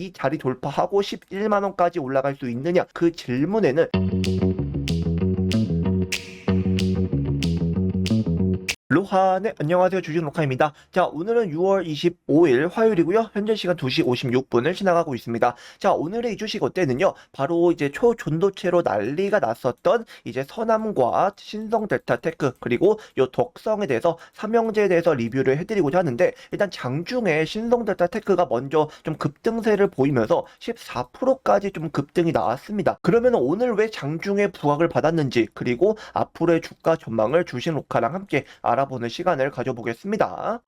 이 자리 돌파하고 11만 원까지 올라갈 수 있느냐? 그 질문에는 로하, 네, 안녕하세요. 주식 로카입니다. 자, 오늘은 6월 25일 화요일이고요. 현재 시간 2시 56분을 지나가고 있습니다. 자, 오늘의 이 주식 어때는요? 바로 이제 초존도체로 난리가 났었던 이제 서남과 신성 델타 테크 그리고 요 덕성에 대해서 삼형제에 대해서 리뷰를 해드리고자 하는데 일단 장중에 신성 델타 테크가 먼저 좀 급등세를 보이면서 14%까지 좀 급등이 나왔습니다. 그러면 오늘 왜 장중에 부각을 받았는지 그리고 앞으로의 주가 전망을 주식 로카랑 함께 알아보는 시간을 가져보겠습니다.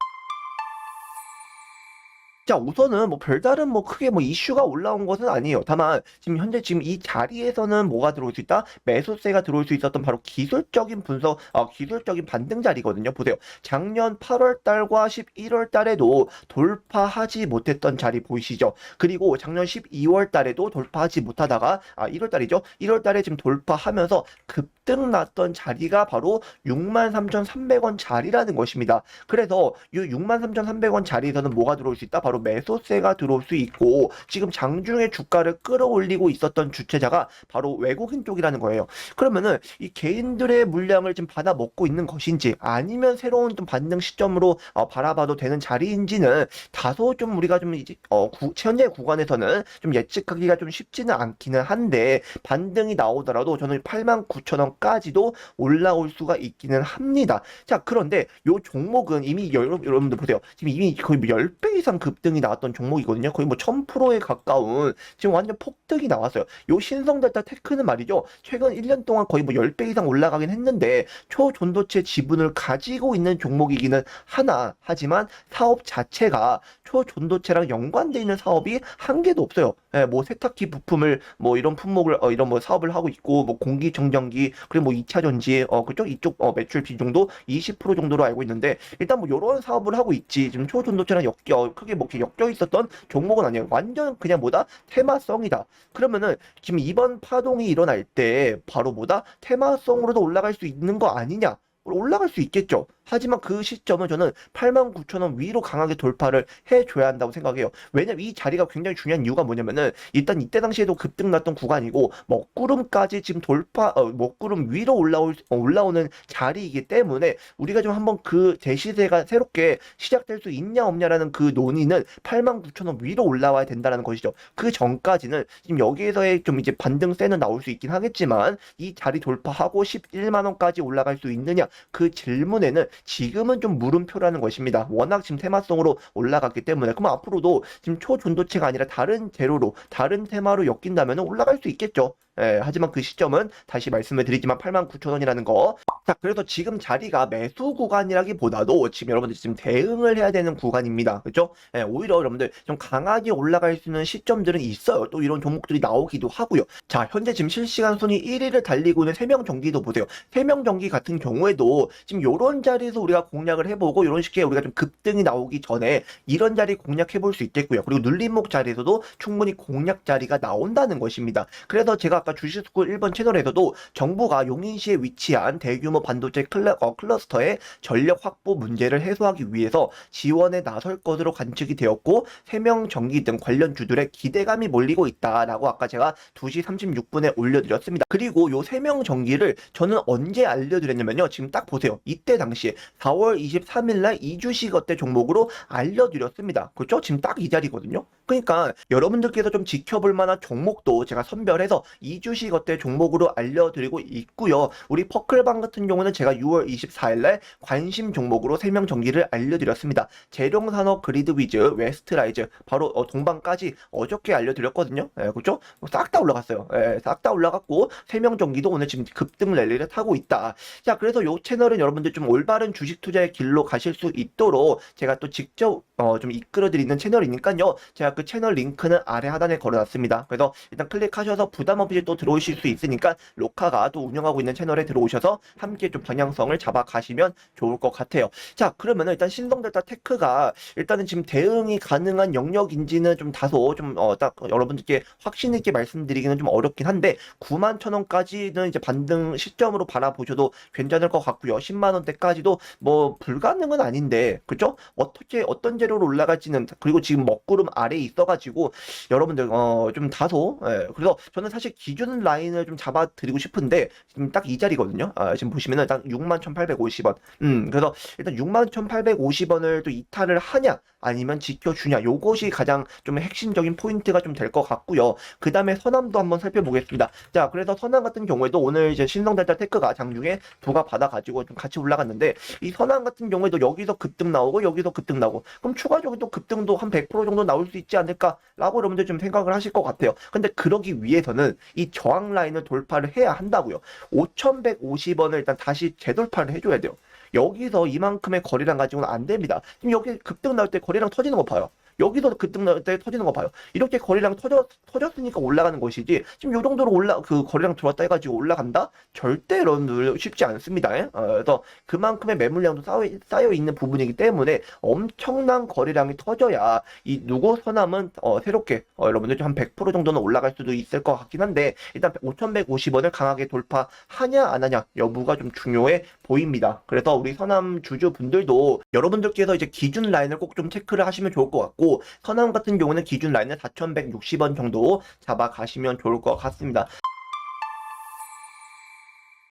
자, 우선은 뭐 별다른 뭐 크게 뭐 이슈가 올라온 것은 아니에요. 다만 지금 현재 지금 이 자리에서는 뭐가 들어올 수 있다? 매수세가 들어올 수 있었던 바로 기술적인 분석, 어, 기술적인 반등 자리거든요. 보세요. 작년 8월 달과 11월 달에도 돌파하지 못했던 자리 보이시죠? 그리고 작년 12월 달에도 돌파하지 못하다가 아, 1월 달이죠. 1월 달에 지금 돌파하면서 급등 났던 자리가 바로 63,300원 자리라는 것입니다. 그래서 이 63,300원 자리에서는 뭐가 들어올 수 있다? 바로 매수세가 들어올 수 있고 지금 장중에 주가를 끌어올리고 있었던 주체자가 바로 외국인 쪽이라는 거예요. 그러면은 이 개인들의 물량을 지금 받아 먹고 있는 것인지 아니면 새로운 좀 반등 시점으로 어, 바라봐도 되는 자리인지는 다소 좀 우리가 좀 이제 어, 구, 현재 구간에서는 좀 예측하기가 좀 쉽지는 않기는 한데 반등이 나오더라도 저는 89,000원까지도 올라올 수가 있기는 합니다. 자, 그런데 요 종목은 이미 여러분, 여러분들 보세요. 지금 이미 거의 뭐 10배 이상 급등이 나왔던 종목이거든요. 거의 뭐 1000%에 가까운 지금 완전 폭등이 나왔어요. 요 신성델타 테크는 말이죠. 최근 1년 동안 거의 뭐 10배 이상 올라가긴 했는데 초전도체 지분을 가지고 있는 종목이기는 하나 하지만 사업 자체가 초전도체랑 연관돼 있는 사업이 한 개도 없어요. 예, 뭐 세탁기 부품을 뭐 이런 품목을 어, 이런 뭐 사업을 하고 있고 뭐 공기청정기 그리고 뭐 2차 전지 어 그쪽 이쪽 어 매출 비중도 20% 정도로 알고 있는데 일단 뭐 이런 사업을 하고 있지 지금 초전도체랑 엮여 크게 뭐 엮여 있었던 종목은 아니에요. 완전 그냥 뭐다 테마성이다. 그러면은 지금 이번 파동이 일어날 때 바로 뭐다 테마성으로도 올라갈 수 있는 거 아니냐? 올라갈 수 있겠죠. 하지만 그 시점은 저는 89,000원 위로 강하게 돌파를 해줘야 한다고 생각해요. 왜냐면 이 자리가 굉장히 중요한 이유가 뭐냐면은 일단 이때 당시에도 급등 났던 구간이고 먹구름까지 지금 돌파 어, 먹구름 위로 올라올 어, 올라오는 자리이기 때문에 우리가 좀 한번 그 대시세가 새롭게 시작될 수 있냐 없냐라는 그 논의는 89,000원 위로 올라와야 된다는 것이죠. 그 전까지는 지금 여기에서의 좀 이제 반등세는 나올 수 있긴 하겠지만 이 자리 돌파하고 11만 원까지 올라갈 수 있느냐 그 질문에는 지금은 좀 물음표라는 것입니다. 워낙 지금 테마성으로 올라갔기 때문에 그럼 앞으로도 지금 초전도체가 아니라 다른 재료로 다른 테마로 엮인다면 올라갈 수 있겠죠. 예, 하지만 그 시점은 다시 말씀을 드리지만 89,000원이라는 거. 자, 그래서 지금 자리가 매수 구간이라기보다도 지금 여러분들 지금 대응을 해야 되는 구간입니다. 그렇죠? 예, 오히려 여러분들 좀 강하게 올라갈 수 있는 시점들은 있어요. 또 이런 종목들이 나오기도 하고요. 자, 현재 지금 실시간 순위 1위를 달리고 있는 세명 전기도 보세요. 세명 전기 같은 경우에도 지금 요런 자리에서 우리가 공략을 해보고 이런 식의 우리가 좀 급등이 나오기 전에 이런 자리 공략해 볼 수 있겠고요. 그리고 눌림목 자리에서도 충분히 공략 자리가 나온다는 것입니다. 그래서 제가 아까 주식스쿨 1번 채널에서도 정부가 용인시에 위치한 대규모 반도체 클러, 어, 클러스터의 전력 확보 문제를 해소하기 위해서 지원에 나설 것으로 관측이 되었고 세명 전기 등 관련 주들의 기대감이 몰리고 있다라고 아까 제가 2시 36분에 올려드렸습니다. 그리고 요 세 명 전기를 저는 언제 알려드렸냐면요. 지금 딱 보세요. 이때 당시에 4월 23일날 이주식 어때 종목으로 알려드렸습니다. 그렇죠? 지금 딱 이 자리거든요. 그러니까 여러분들께서 좀 지켜볼 만한 종목도 제가 선별해서 이주식 어때 종목으로 알려드리고 있고요. 우리 퍼클방 같은 경우는 제가 6월 24일날 관심 종목으로 3명 전기를 알려드렸습니다. 재룡산업 그리드 위즈 웨스트라이즈 바로 어, 동방까지 어저께 알려드렸거든요. 예, 그렇죠? 싹 다 올라갔어요. 예, 싹 다 올라갔고 3명 전기도 오늘 지금 급등 랠리를 타고 있다. 자, 그래서 요 채널은 여러분들 좀 올바른 주식 투자의 길로 가실 수 있도록 제가 또 직접 어, 좀 이끌어드리는 채널이니까요. 그 채널 링크는 아래 하단에 걸어놨습니다. 그래서 일단 클릭하셔서 부담 없이 또 들어오실 수 있으니까 로카가 또 운영하고 있는 채널에 들어오셔서 함께 좀 방향성을 잡아 가시면 좋을 것 같아요. 자, 그러면은 일단 신성델타 테크가 일단은 지금 대응이 가능한 영역인지는 좀 다소 좀 어 딱 여러분들께 확신 있게 말씀드리기는 좀 어렵긴 한데 9만 천 원까지는 이제 반등 시점으로 바라보셔도 괜찮을 것 같고요. 10만 원대까지도 뭐 불가능은 아닌데 그죠? 어떻게 어떤 재료로 올라갈지는 그리고 지금 먹구름 아래에 있어가지고 여러분들 어 좀 다소 예, 그래서 저는 사실 기준 라인을 좀 잡아드리고 싶은데 지금 딱 이 자리거든요. 아, 지금 보시면은 딱 61,850원. 음 그래서 일단 61,850원을 또 이탈을 하냐 아니면 지켜주냐 요것이 가장 좀 핵심적인 포인트가 좀 될 것 같고요. 그 다음에 선암도 한번 살펴보겠습니다. 자 그래서 선암 같은 경우에도 오늘 이제 신성달달 테크가 장중에 부가 받아가지고 좀 같이 올라갔는데 이 선암 같은 경우에도 여기서 급등 나오고 여기서 급등 나오고 그럼 추가적인 또 급등도 한 100% 정도 나올 수 있지 않을까라고 여러분들 좀 생각을 하실 것 같아요. 근데 그러기 위해서는 이 저항 라인을 돌파를 해야 한다고요. 5,150원을 일단 다시 재돌파를 해줘야 돼요. 여기서 이만큼의 거리랑 가지고는 안 됩니다. 지금 여기 급등 나올 때 거리랑 터지는 거 봐요. 여기서 급등 때 터지는 거 봐요. 이렇게 거리랑 터져, 터졌으니까 올라가는 것이지, 지금 요 정도로 올라, 그 거리랑 들어왔다 해가지고 올라간다? 절대 여러분들 쉽지 않습니다. 예? 어, 그래서 그만큼의 매물량도 쌓여, 쌓여 있는 부분이기 때문에 엄청난 거리량이 터져야 이 누구 선암은 어, 새롭게 어, 여러분들 한 100% 정도는 올라갈 수도 있을 것 같긴 한데, 일단 5,150원을 강하게 돌파하냐, 안 하냐, 여부가 좀 중요해 보입니다. 그래서 우리 선암 주주 분들도 여러분들께서 이제 기준 라인을 꼭 좀 체크를 하시면 좋을 것 같고, 선암 같은 경우는 기준 라인을 4,160원 정도 잡아 가시면 좋을 것 같습니다.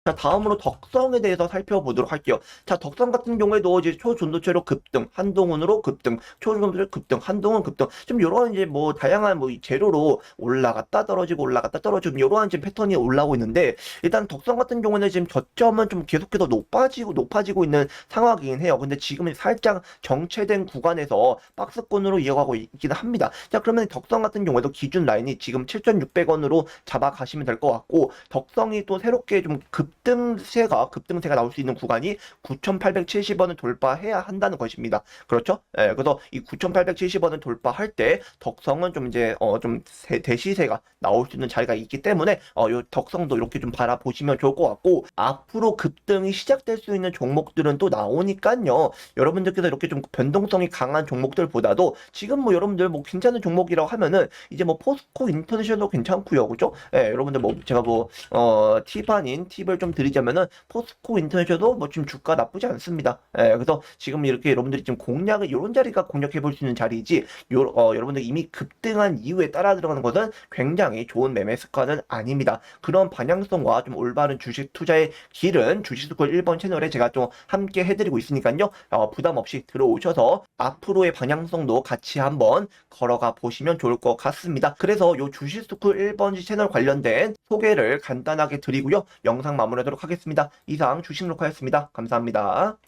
자, 다음으로 덕성에 대해서 살펴보도록 할게요. 자, 덕성 같은 경우에도 이제 초전도체로 급등, 한동훈으로 급등, 초전도체 급등, 한동훈 급등, 좀 요런 이제 뭐 다양한 뭐이 재료로 올라갔다 떨어지고 올라갔다 떨어지고 요러한 지금 패턴이 올라오고 있는데 일단 덕성 같은 경우는 지금 저점은 좀 계속해서 높아지고 높아지고 있는 상황이긴 해요. 근데 지금은 살짝 정체된 구간에서 박스권으로 이어가고 있기는 합니다. 자, 그러면 덕성 같은 경우에도 기준 라인이 지금 7,600원으로 잡아가시면 될 것 같고 덕성이 또 새롭게 좀 급 등세가 급등세가 나올 수 있는 구간이 9,870원을 돌파해야 한다는 것입니다. 그렇죠? 예, 그래서 이 9,870원을 돌파할 때 덕성은 좀 이제 어 좀 대시세가 나올 수 있는 자리가 있기 때문에 어요 덕성도 이렇게 좀 바라보시면 좋을 것 같고 앞으로 급등이 시작될 수 있는 종목들은 또 나오니까요. 여러분들께서 이렇게 좀 변동성이 강한 종목들보다도 지금 뭐 여러분들 뭐 괜찮은 종목이라고 하면은 이제 뭐 포스코 인터내셔널도 괜찮고요. 그죠? 예, 여러분들 뭐 제가 뭐어 팁 아닌 팁을 좀 드리자면은 포스코 인터내셔널도 뭐 지금 주가 나쁘지 않습니다. 예, 그래서 지금 이렇게 여러분들이 지금 공략을 이런 자리가 공략해 볼 수 있는 자리이지 요, 어, 여러분들 이미 급등한 이후에 따라 들어가는 것은 굉장히 좋은 매매 습관은 아닙니다. 그런 방향성과 좀 올바른 주식 투자의 길은 주식스쿨 1번 채널에 제가 좀 함께 해드리고 있으니까요. 어, 부담 없이 들어오셔서 앞으로의 방향성도 같이 한번 걸어가 보시면 좋을 것 같습니다. 그래서 요 주식스쿨 1번 채널 관련된 소개를 간단하게 드리고요. 영상 마무리 하도록 하겠습니다. 이상 주식로카였습니다. 감사합니다.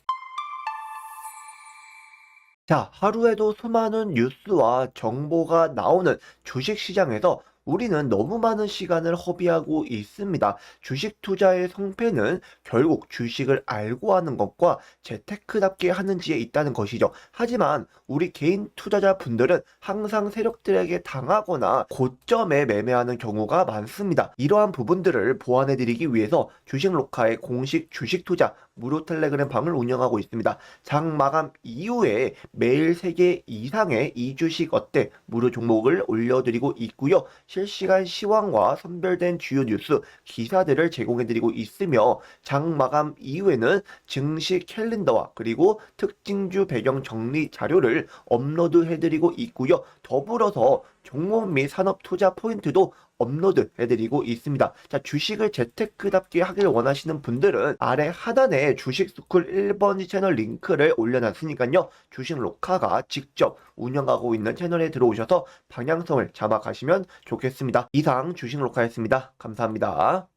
자, 하루에도 수많은 뉴스와 정보가 나오는 주식시장에서 우리는 너무 많은 시간을 허비하고 있습니다. 주식 투자의 성패는 결국 주식을 알고 하는 것과 재테크답게 하는지에 있다는 것이죠. 하지만 우리 개인 투자자 분들은 항상 세력들에게 당하거나 고점에 매매하는 경우가 많습니다. 이러한 부분들을 보완해드리기 위해서 주식 로카의 공식 주식 투자 무료 텔레그램 방을 운영하고 있습니다. 장 마감 이후에 매일 3개 이상의 이주식 어때 무료 종목을 올려드리고 있고요. 실시간 시황과 선별된 주요 뉴스 기사들을 제공해드리고 있으며 장 마감 이후에는 증시 캘린더와 그리고 특징주 배경 정리 자료를 업로드해드리고 있고요. 더불어서 종목 및 산업 투자 포인트도 업로드 해드리고 있습니다. 자, 주식을 재테크답게 하길 원하시는 분들은 아래 하단에 주식 스쿨 1번 채널 링크를 올려놨으니까요. 주식 로카가 직접 운영하고 있는 채널에 들어오셔서 방향성을 잡아가시면 좋겠습니다. 이상 주식 로카였습니다. 감사합니다.